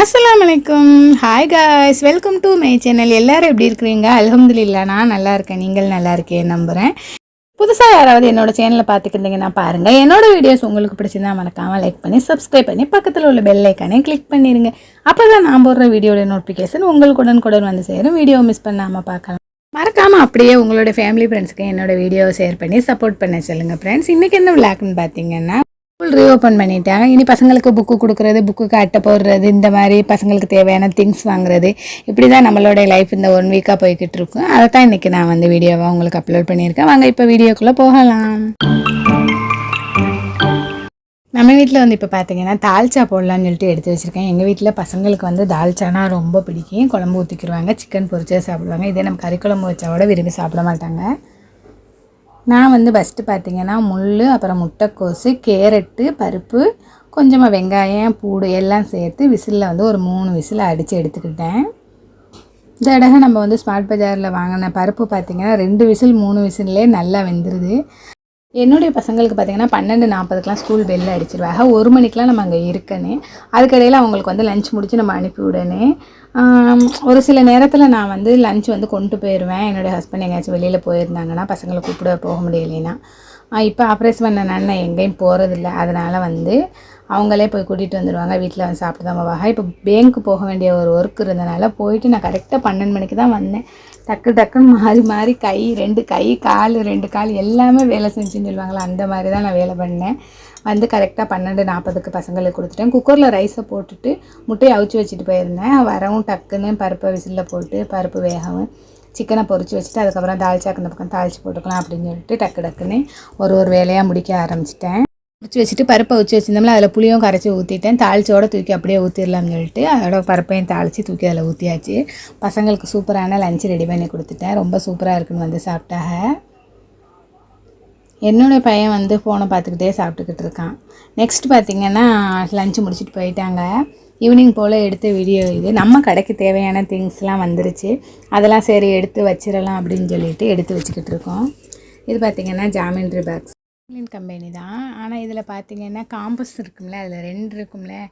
அஸ்லாம் அலைக்கும் hi guys welcome to my channel எல்லாரும் எப்படி இருக்கிறீங்க? அல்ஹம்துலில்லாஹ் நான் நல்லா இருக்கேன். நீங்கள் நல்லா இருக்கேன் நம்புகிறேன் புதுசாக யாராவது என்னோட சேனலை பார்த்துக்கிட்டீங்கன்னா பாருங்கள் என்னோட வீடியோஸ் உங்களுக்கு பிடிச்சிருந்தா மறக்காமல் லைக் பண்ணி சப்ஸ்கிரைப் பண்ணி பக்கத்தில் உள்ள பெல் ஐக்கானே கிளிக் பண்ணிடுங்க அப்போ தான் நான் போடுற வீடியோட நோட்டிஃபிகேஷன் உங்களுக்கு உடனுக்குடன் வந்து சேரும். வீடியோ மிஸ் பண்ணாமல் பார்க்கலாம். மறக்காமல் அப்படியே உங்களோட ஃபேமிலி ஃப்ரெண்ட்ஸ்க்கு என்னோட வீடியோவை ஷேர் பண்ணி சப்போர்ட் பண்ண சொல்லுங்கள் ஃப்ரெண்ட்ஸ் இன்றைக்கி என்ன விளாக்னு பார்த்தீங்கன்னா ஸ்கூல் ரீஓப்பன் பண்ணிட்டாங்க. இனி பசங்களுக்கு புக்கு கொடுக்குறது புக்குக்கு அட்டை போடுறது இந்த மாதிரி பசங்களுக்கு தேவையான திங்ஸ் வாங்குறது இப்படி தான் நம்மளோட லைஃப் இந்த ஒன் வீக்காக போய்கிட்டு இருக்கும் அதை தான் இன்றைக்கி நான் வந்து வீடியோவாக உங்களுக்கு அப்லோட் பண்ணியிருக்கேன். வாங்க இப்போ வீடியோக்குள்ளே போகலாம். நம்ம வீட்டில் வந்து இப்போ பார்த்தீங்கன்னா தால்ச்சா போடலான்னு சொல்லிட்டு எடுத்து வச்சுருக்கேன். எங்கள் வீட்டில் பசங்களுக்கு வந்து தால்ச்சானா ரொம்ப பிடிக்கும். குழம்பு ஊற்றிக்கிடுவாங்க சிக்கன் பொரிச்சே சாப்பிடுவாங்க. இதே நம்ம கறி குழம்பு வச்சா கூட விரும்பி சாப்பிட மாட்டாங்க. நான் வந்து ஃபஸ்ட்டு பார்த்தீங்கன்னா முள் அப்புறம் முட்டைக்கோசு கேரட்டு பருப்பு கொஞ்சமாக வெங்காயம் பூடு எல்லாம் சேர்த்து விசிலில் வந்து ஒரு மூணு விசில் அடித்து எடுத்துக்கிட்டேன். இந்த தடவை நம்ம வந்து ஸ்மார்ட் பஜாரில் வாங்கின பருப்பு பார்த்தீங்கன்னா ரெண்டு விசில் மூணு விசிலே நல்லா வெந்துருது. என்னுடைய பசங்களுக்கு பார்த்திங்கன்னா பன்னெண்டு நாற்பதுக்கெலாம் ஸ்கூல் பெல் அடிச்சிருவாங்க. ஒரு மணிக்கெலாம் நம்ம அங்கே இருக்கணும் அதுக்கடையில் அவங்களுக்கு வந்து லஞ்ச் முடித்து நம்ம அனுப்பி உடனே ஒரு சில நேரத்தில் நான் வந்து லஞ்ச் வந்து கொண்டு போயிடுவேன் என்னுடைய ஹஸ்பண்ட் எங்கேயாச்சும் வெளியில் போயிருந்தாங்கன்னா பசங்களை கூப்பிட போக முடியலைன்னா. இப்போ ஆப்ரேஷன் பண்ண நான் எங்கேயும் போகிறதில்ல அதனால் வந்து அவங்களே போய் கூட்டிகிட்டு வந்துடுவாங்க வீட்டில் வந்து சாப்பிட்டு தான் போவாங்க இப்போ பேங்க்கு போக வேண்டிய ஒரு ஒர்க் இருந்தனால போயிட்டு நான் கரெக்டாக பன்னெண்டு மணிக்கு தான் வந்தேன். டக்கு டக்குன்னு மாறி மாறி கை ரெண்டு கை கால் ரெண்டு கால் எல்லாமே வேலை செஞ்சுன்னு சொல்லுவாங்களா? அந்த மாதிரி தான் நான் வேலை பண்ணேன். வந்து கரெக்டாக பன்னெண்டு நாற்பதுக்கு பசங்களுக்கு கொடுத்துட்டேன். குக்கரில் ரைஸை போட்டுட்டு முட்டையை அவிச்சு வச்சுட்டு போயிருந்தேன். வரவும் டக்குன்னு பருப்பை விசிலில் போட்டு பருப்பு வேகவும் சிக்கனை பொரிச்சு வச்சுட்டு அதுக்கப்புறம் தால்ச்சாக்கு இந்த பக்கம் தாளிச்சு போட்டுக்கலாம் அப்படின்னு சொல்லிட்டு டக்கு டக்குன்னு ஒரு ஒரு வேலையாக முடிக்க ஆரம்பிச்சிட்டேன். பொரிச்சு வச்சுட்டு பருப்பை வச்சு வச்சுருந்தோம்ல அதில் புளியும் கரைச்சி ஊற்றிட்டேன் தாளிச்சோட தூக்கி அப்படியே ஊற்றிடலாம்னு சொல்லிட்டு அதோட பருப்பையும் தாளித்து தூக்கி அதில் ஊற்றியாச்சு பசங்களுக்கு சூப்பரான லஞ்சு ரெடி பண்ணி கொடுத்துட்டேன். ரொம்ப சூப்பராக இருக்குன்னு வந்து சாப்பிட்டாங்க. என்னோடய பையன் வந்து ஃபோனை பார்த்துக்கிட்டே சாப்பிட்டுக்கிட்டு இருக்கான். நெக்ஸ்ட் பார்த்திங்கன்னா லஞ்சு முடிச்சுட்டு போயிட்டாங்க. ஈவினிங் போல் எடுத்த வீடியோ இது. நம்ம கடைக்கு தேவையான திங்ஸ்லாம் வந்துருச்சு. அதெல்லாம் சரி எடுத்து வச்சிடலாம் அப்படின்னு சொல்லிட்டு எடுத்து வச்சுக்கிட்டு இருக்கோம். இது பார்த்திங்கன்னா ஜாமெண்ட்ரி பாக்ஸ் கம்பெனி தான். ஆனால் இதில் பார்த்திங்கன்னா காம்பஸ் இருக்கும்ல அதில் ரெண்டு இருக்கும்ல.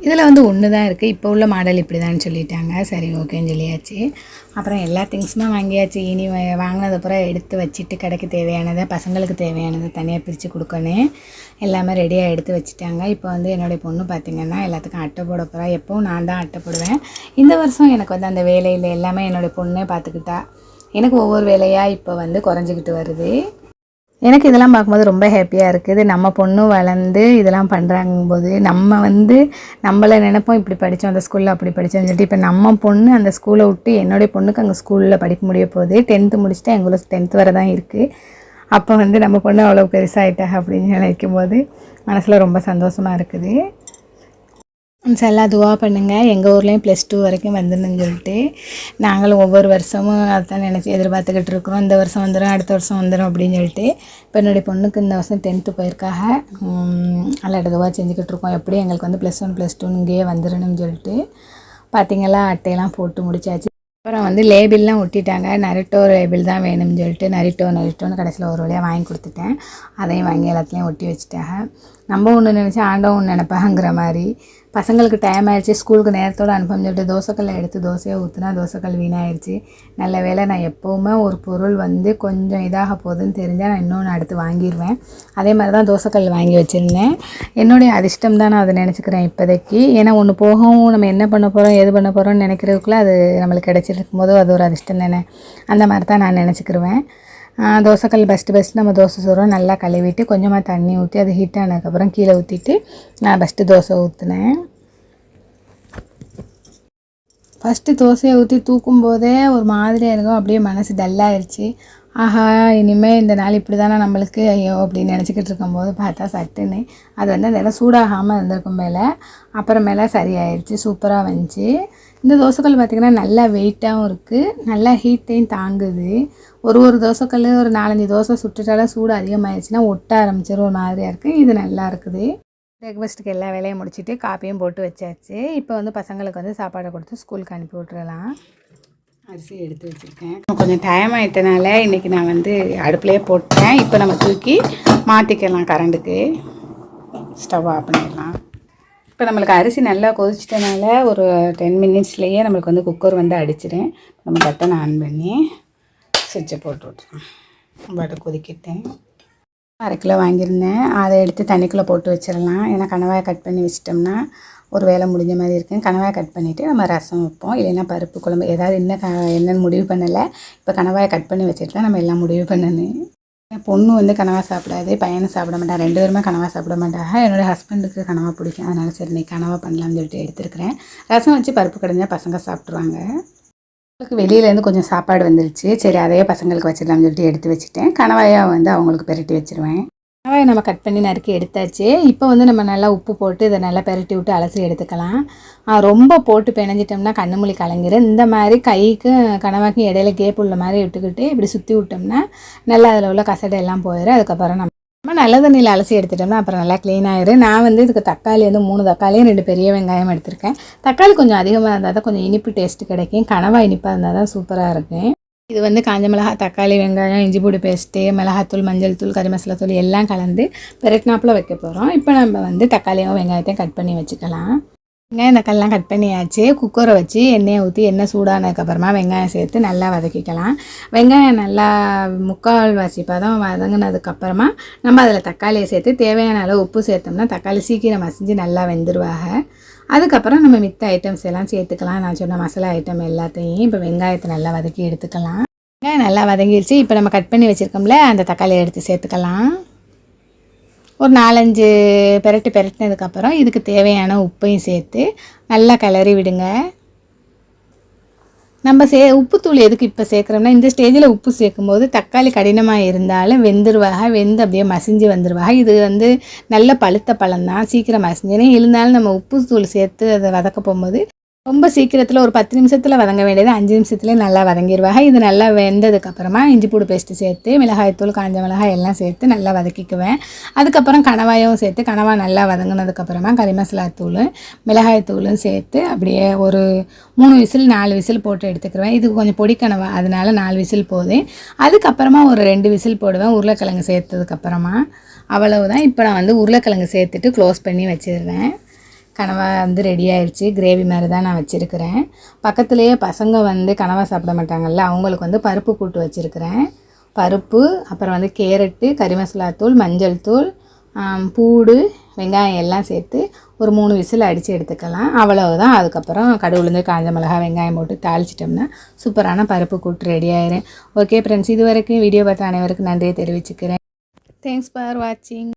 இதில் வந்து ஒன்று தான் இருக்குது இப்போ உள்ள மாடல் இப்படி தான் சொல்லிட்டாங்க. சரி ஓகேன்னு சொல்லியாச்சு. அப்புறம் எல்லா திங்ஸுமே வாங்கியாச்சு. இனி வா- எடுத்து வச்சுட்டு கடைக்கு தேவையானதை பசங்களுக்கு தேவையானதை தனியாக பிரித்து கொடுக்கணும் எல்லாமே ரெடியாக எடுத்து வச்சுட்டாங்க. இப்போ வந்து என்னுடைய பொண்ணு பார்த்திங்கன்னா எல்லாத்துக்கும் அட்டை போட போகிறா எப்போவும் நான் தான் அட்டை போடுவேன். இந்த வருஷம் எனக்கு வந்து அந்த வேலையில் எல்லாமே என்னுடைய பொண்ணே பார்த்துக்கிட்டா எனக்கு ஒவ்வொரு வேலையாக இப்போ வந்து குறைஞ்சிக்கிட்டு வருது. எனக்கு இதெல்லாம் பார்க்கும்போது ரொம்ப ஹாப்பியாக இருக்குது நம்ம பொண்ணும் வளர்ந்து இதெல்லாம் பண்ணுறாங்கும்போது நம்ம வந்து நம்மளை நினைப்போம் இப்படி படித்தோம் அந்த ஸ்கூலில் அப்படி படித்தோம்னு சொல்லிட்டு. இப்போ நம்ம பொண்ணு அந்த ஸ்கூலை விட்டு என்னுடைய பொண்ணுக்கு அங்கே ஸ்கூலில் படிக்க முடிய போகுது. டென்த்து முடிச்சுட்டு எங்களுக்கு டென்த்து வரை தான் இருக்குது அப்போ வந்து நம்ம பொண்ணு அவ்வளோ பெருசாகிட்டா அப்படின்னு நினைக்கும் போது மனசில் ரொம்ப சந்தோஷமாக இருக்குது. எல்லாம் துவா பண்ணுங்கள் எங்கள் ஊர்லேயும் ப்ளஸ் டூ வரைக்கும் வந்துடணும்னு சொல்லிட்டு நாங்களும் ஒவ்வொரு வருஷமும் அதான் நினச்சி எதிர்பார்த்துக்கிட்டு இருக்கிறோம் இந்த வருஷம் வந்துடும் அடுத்த வருஷம் வந்துடும் அப்படின்னு சொல்லிட்டு இப்போ என்னுடைய பொண்ணுக்கு இந்த வருஷம் டென்த்து போயிருக்காக. நல்லா துவா செஞ்சுக்கிட்டு இருக்கோம். எப்படி எங்களுக்கு வந்து ப்ளஸ் ஒன் ப்ளஸ் டூன்னு இங்கேயே வந்துடணும்னு சொல்லிட்டு பார்த்தீங்களா அட்டையெல்லாம் போட்டு முடிச்சாச்சு. அப்புறம் வந்து லேபிள்லாம் ஒட்டிட்டாங்க. நரிட்டோ லேபிள் தான் வேணும்னு சொல்லிட்டு நரிட்டோ நரிட்டோன்னு கடைசியில் ஒரு வழியாக வாங்கி கொடுத்துட்டேன். அதையும் வாங்கி எல்லாத்துலேயும் ஒட்டி வச்சுட்டாங்க. நம்ம ஒன்று நினச்சா ஆண்டவன் ஒன்று நினைப்பாங்கிற மாதிரி. பசங்களுக்கு டைம் ஆயிடுச்சு. ஸ்கூலுக்கு நேரத்தோடு அனுப்பணும்னு சொல்லிட்டு தோசைக்கல்லை எடுத்து தோசையை ஊற்றுனா தோசைக்கல் வீணாயிருச்சு. நல்ல வேளை நான் எப்போவுமே ஒரு பொருள் வந்து கொஞ்சம் இதாக போகுதுன்னு தெரிஞ்சால் நான் இன்னொன்று அடுத்து வாங்கிடுவேன் அதே மாதிரி தான் தோசைக்கல் வாங்கி வச்சுருந்தேன். என்னுடைய அதிர்ஷ்டம் தான் நான் அதை நினச்சிக்கிறேன் இப்போதைக்கு. ஏன்னா ஒன்று போகவும் நம்ம என்ன பண்ண போகிறோம் எது பண்ண போகிறோம்னு நினைக்கிறதுக்குள்ளே அது நம்மளுக்கு கிடச்சிருக்கும் போது அது ஒரு அதிர்ஷ்டம் தானே? அந்த மாதிரி தான் நான் நினச்சிக்கிருவேன். தோசைக்கல் ஃபஸ்ட்டு ஃபஸ்ட்டு நம்ம தோசை சுடுறோம். நல்லா கழுவிட்டு கொஞ்சமாக தண்ணி ஊற்றி அது ஹீட் ஆனதுக்கப்புறம் கீழே ஊற்றிட்டு நான் ஃபஸ்ட்டு தோசை ஊற்றினேன் ஃபஸ்ட்டு தோசையை ஊற்றி தூக்கும் போதே ஒரு மாதிரியாக இருக்கும். அப்படியே மனசு டல்லாகிடுச்சு ஆஹா இனிமேல் இந்த நாள் இப்படி தானே நம்மளுக்கு? ஐயோ அப்படின்னு நினச்சிக்கிட்டு இருக்கும்போது பார்த்தா சட்டுன்னு அது வந்து அந்த இடம் சூடாகாமல் இருந்திருக்கும் மேலே. அப்புறமேல சரியாயிருச்சு. சூப்பராக வந்துச்சு. இந்த தோசைக்கல் பார்த்திங்கன்னா நல்லா வெயிட்டாகவும் இருக்குது நல்லா ஹீட்டையும் தாங்குது. ஒரு ஒரு தோசைக்கல் ஒரு நாலஞ்சு தோசை சுட்டுட்டாலும் சூடு அதிகமாகிடுச்சுன்னா ஒட்ட ஆரம்பிச்சிடும் ஒரு மாதிரியாக இருக்குது இது நல்லா இருக்குது. பிரேக்ஃபாஸ்ட்டுக்கு எல்லா வேலையும் முடிச்சுட்டு காப்பியும் போட்டு வச்சாச்சு. இப்போ வந்து பசங்களுக்கு வந்து சாப்பாடை கொடுத்து ஸ்கூலுக்கு அனுப்பி விட்றலாம் அரிசி எடுத்து வச்சுருக்கேன். கொஞ்சம் டைம் ஆகிட்டனால இன்றைக்கி நான் வந்து அடுப்புலேயே போட்டேன். இப்போ நம்ம தூக்கி மாற்றிக்கலாம் கரண்டுக்கு ஸ்டவ் ஆஃப் பண்ணிடலாம். இப்போ நம்மளுக்கு அரிசி நல்லா கொதிச்சிட்டனால ஒரு டென் மினிட்ஸ்லேயே நம்மளுக்கு வந்து குக்கர் வந்து அடிச்சிடும். நம்ம பட்டனை ஆன் பண்ணி சுவிட்சை போட்டு விட்ருவோம் பட்டை கொதிக்கிட்டேன் அரை கிலோ வாங்கியிருந்தேன். அதை எடுத்து தண்ணிக்குள்ளே போட்டு வச்சிடலாம். ஏன்னா கணவாயை கட் பண்ணி வச்சிட்டோம்னா ஒரு வேலை முடிஞ்ச மாதிரி இருக்கும். கணவாயை கட் பண்ணிவிட்டு நம்ம ரசம் வைப்போம். இல்லைன்னா பருப்பு குழம்பு ஏதாவது இன்னும் க என்னென்னு முடிவு பண்ணலை. இப்போ கணவாயை கட் பண்ணி வச்சுட்டு தான் நம்ம எல்லாம் முடிவு பண்ணணும். என் பொண்ணு வந்து கனவா சாப்பிடாது பையனும் சாப்பிட மாட்டான் ரெண்டு பேருமே கனவா சாப்பிட மாட்டாங்க. என்னோடய ஹஸ்பண்டுக்கு கனவா பிடிக்கும். அதனால் சரி நீ கனவா பண்ணலாம்னு சொல்லிட்டு எடுத்துருக்கிறேன். ரசம் வச்சு பருப்பு கடைஞ்சால் பசங்க சாப்பிட்ருவாங்க அவங்களுக்கு வெளியிலேருந்து கொஞ்சம் சாப்பாடு வந்துருச்சு. சரி அதையே பசங்களுக்கு வச்சிடலாம்னு சொல்லிட்டு எடுத்து வச்சுட்டேன். கனவாயாக வந்து அவங்களுக்கு பெரட்டி வச்சிருவேன். வெங்காயம் நம்ம கட் பண்ணி நறுக்கி எடுத்தாச்சு. இப்போ வந்து நம்ம நல்லா உப்பு போட்டு இதை நல்லா பெரட்டி விட்டு அலசி எடுத்துக்கலாம். ரொம்ப போட்டு பிணைஞ்சிட்டோம்னா கண்ணு மொழி கலங்கிரும். இந்த மாதிரி கைக்கும் கனவாக்கும் இடையில கேப் உள்ள மாதிரி விட்டுக்கிட்டு இப்படி சுற்றி விட்டோம்னா நல்லா அதில் உள்ள கசடை எல்லாம் போயிடும் அதுக்கப்புறம் நம்ம நம்ம நல்ல தண்ணியில் அலசி எடுத்துட்டோம்னா அப்புறம் நல்லா க்ளீன் ஆயிரும். நான் வந்து இதுக்கு தக்காளி வந்து மூணு தக்காளியும் ரெண்டு பெரிய வெங்காயம் எடுத்திருக்கேன். தக்காளி கொஞ்சம் அதிகமாக இருந்தால் தான் கொஞ்சம் இனிப்பு டேஸ்ட்டு கிடைக்கும். கனவா இனிப்பாக இருந்தால் தான் சூப்பராக இருக்கும். இது வந்து காஞ்ச மிளகா தக்காளி வெங்காயம் இஞ்சி பூடி பேஸ்ட்டு மிளகாத்தூள் மஞ்சள் தூள் கறி மசாலா தூள் எல்லாம் கலந்து பெரட்னாப்பில் வைக்க போகிறோம் இப்போ நம்ம வந்து தக்காளியும் வெங்காயத்தையும் கட் பண்ணி வச்சுக்கலாம். வெங்காயம் தக்காளிலாம் கட் பண்ணியாச்சு. குக்கரை வச்சு எண்ணெயை ஊற்றி எண்ணெய் சூடானதுக்கப்புறமா வெங்காயம் சேர்த்து நல்லா வதக்கிக்கலாம். வெங்காயம் நல்லா முக்கால் வாசி பதம் வதங்கினதுக்கப்புறமா நம்ம அதில் தக்காளியை சேர்த்து தேவையான அளவு உப்பு சேர்த்தோம்னா தக்காளி சீக்கிரம் மசிஞ்சு நல்லா வெந்துருவாங்க. அதுக்கப்புறம் நம்ம மித்த ஐட்டம்ஸ் எல்லாம் சேர்த்துக்கலாம். நான் சொன்ன மசாலா ஐட்டம் எல்லாத்தையும் இப்போ வெங்காயத்தை நல்லா வதக்கி எடுத்துக்கலாம். வெங்காயம் நல்லா வதங்கிடுச்சு இப்போ நம்ம கட் பண்ணி வச்சுருக்கோம்ல அந்த தக்காளியை எடுத்து சேர்த்துக்கலாம். ஒரு நாலஞ்சு பெரட்டு பெரட்டினதுக்கப்புறம் இதுக்கு தேவையான உப்பையும் சேர்த்து நல்லா கிளறி விடுங்க. நம்ம சே உப்புத்தூள் எதுக்கு இப்போ சேர்க்குறோம்னா இந்த ஸ்டேஜில் உப்பு சேர்க்கும்போது தக்காளி கடினமாக இருந்தாலும் வெந்துருவாக வெந்து அப்படியே மசிஞ்சு வந்துருவாக. இது வந்து நல்ல பழுத்த பழம் தான் சீக்கிரம் மசிஞ்சிடும் இருந்தாலும் நம்ம உப்பு தூள் சேர்த்து அதை வதக்க போகும்போது ரொம்ப சீக்கிரத்தில் ஒரு பத்து நிமிஷத்தில் வதங்க வேண்டியது அஞ்சு நிமிஷத்துலேயே நல்லா வதங்கிடுவாங்க இது நல்லா வெந்ததுக்கப்புறமா இஞ்சி பூடு பேஸ்ட்டு சேர்த்து மிளகாய்த்தூள் காஞ்ச மிளகாய் எல்லாம் சேர்த்து நல்லா வதக்கிக்குவேன். அதுக்கப்புறம் கணவாயும் சேர்த்து கனவா நல்லா வதங்கினதுக்கப்புறமா கறி மசாலா தூள் மிளகாய்த்தூளும் சேர்த்து அப்படியே ஒரு மூணு விசில் நாலு விசில் போட்டு எடுத்துக்கிடுவேன் இது கொஞ்சம் பொடி கனவா அதனால நாலு விசில் போதும் அதுக்கப்புறமா ஒரு ரெண்டு விசில் போடுவேன் உருளைக்கிழங்கு சேர்த்ததுக்கப்புறமா அவ்வளவுதான். இப்போ நான் வந்து உருளைக்கிழங்கு சேர்த்துட்டு க்ளோஸ் பண்ணி வச்சிடுறேன் கனவா வந்து ரெடி ஆயிடுச்சு கிரேவி மாதிரி தான் நான் வச்சுருக்கிறேன். பக்கத்துலேயே பசங்க வந்து கனவா சாப்பிட மாட்டாங்கல்ல அவங்களுக்கு வந்து பருப்பு கூட்டு வச்சுருக்கிறேன். பருப்பு அப்புறம் வந்து கேரட்டு கறி மசாலா தூள் மஞ்சள் தூள் பூடு வெங்காயம் எல்லாம் சேர்த்து ஒரு மூணு விசில் அடித்து எடுத்துக்கலாம். அவ்வளவுதான். அதுக்கப்புறம் கடவுளுந்து காஞ்ச மிளகா வெங்காயம் போட்டு தாளிச்சிட்டோம்னா சூப்பரான பருப்பு கூட்டு ரெடி ஆயிரும். ஓகே ஃப்ரெண்ட்ஸ் இது வரைக்கும் வீடியோ பார்த்த அனைவருக்கும் நன்றியை தெரிவிச்சுக்கிறேன். தேங்க்ஸ் ஃபார் வாட்சிங்